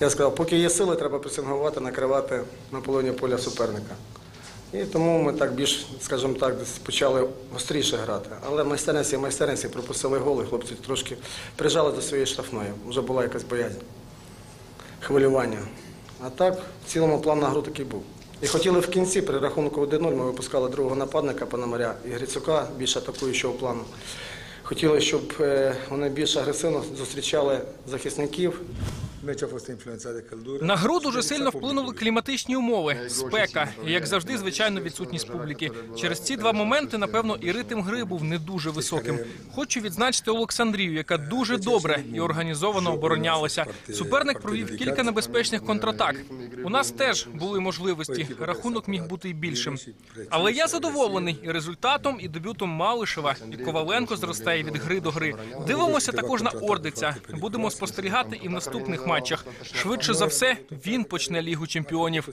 Я сказав, поки є сили, треба пресингувати, накривати на половині поля суперника. І тому ми так більш, скажімо так, почали гостріше грати. Але майстерність і майстерність і пропустили гол, і хлопці трошки прижали до своєї штрафної. Вже була якась боязнь, хвилювання. А так, в цілому план на гру такий був. І хотіли в кінці, при рахунку 1-0, ми випускали другого нападника Пономаря і Грицюка, більш атакуючого плану. Хотіли, щоб е, вони більш агресивно зустрічали захисників, На гру дуже сильно вплинули кліматичні умови, спека і, як завжди, звичайно, відсутність публіки. Через ці два моменти, напевно, і ритм гри був не дуже високим. Хочу відзначити Олександрію, яка дуже добре і організовано оборонялася. Суперник провів кілька небезпечних контратак. У нас теж були можливості. Рахунок міг бути і більшим. Але я задоволений і результатом, і дебютом Малишева. І Коваленко зростає від гри до гри. Дивимося також на Ордиця. Будемо спостерігати і в наступних матчах. Швидше за все він почне лігу чемпіонів.